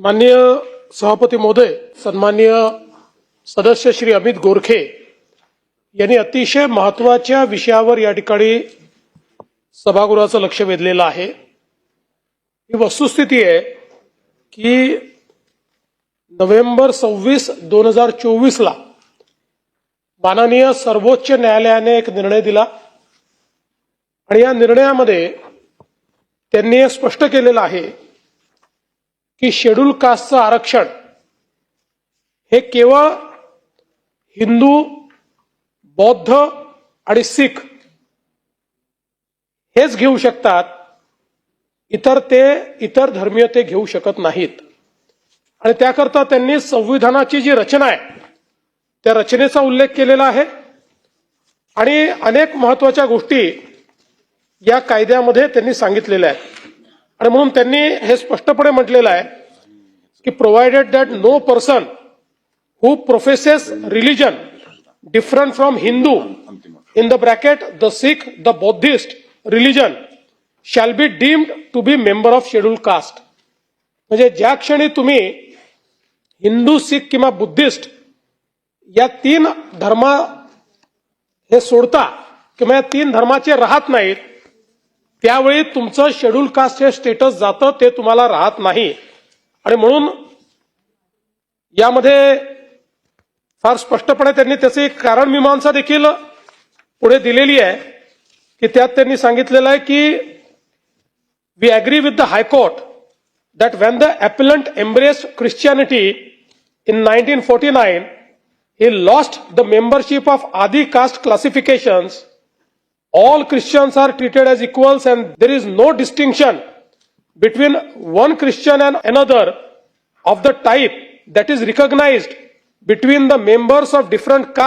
माननीय सभापती महोदय सन्माननीय सदस्य श्री अमित गोरखे यांनी अतिशय महत्त्वाच्या विषयावर या ठिकाणी सभागृहाचं लक्ष वेधलेलं आहे. ही वस्तुस्थिती आहे की नोव्हेंबर सव्वीस दोन हजार चोवीसला माननीय सर्वोच्च न्यायालयाने एक निर्णय दिला आणि या निर्णयामध्ये त्यांनी हे स्पष्ट केलेलं आहे की शेड्यूल कास्टचं आरक्षण हे केवळ हिंदू बौद्ध आणि सिख हेच घेऊ शकतात. इतर ते इतर धर्मीय ते घेऊ शकत नाहीत. आणि त्याकरता त्यांनी संविधानाची जी रचना आहे त्या रचनेचा उल्लेख केलेला आहे. आणि अनेक महत्त्वाच्या गोष्टी या कायद्यामध्ये त्यांनी सांगितलेल्या आहेत. आणि म्हणून त्यांनी हे स्पष्टपणे म्हटलेलं आहे की provided that no person who professes religion different from Hindu in the bracket the Sikh the Buddhist religion shall be deemed to be member of schedule caste म्हणजे ज्या क्षणी तुम्ही हिंदू सिख किंवा बुद्धिस्ट या तीन धर्म हे सोडता किंवा या तीन धर्माचे राहत नाहीत त्यावेळी तुमचं शेड्यूल कास्ट हे स्टेटस जातं ते तुम्हाला राहत नाही आणि म्हणून यामध्ये फार स्पष्टपणे त्यांनी त्याची एक कारण मीमांसा देखील पुढे दिलेली आहे की त्यात त्यांनी सांगितलेलं आहे की we agree with the high court that when the when embrace appellant embraced Christianity in 1949, he lost the membership of Adi caste classifications. All Christians are treated as equals and there is no distinction between one Christian and another of the type that is recognized between the members of different castes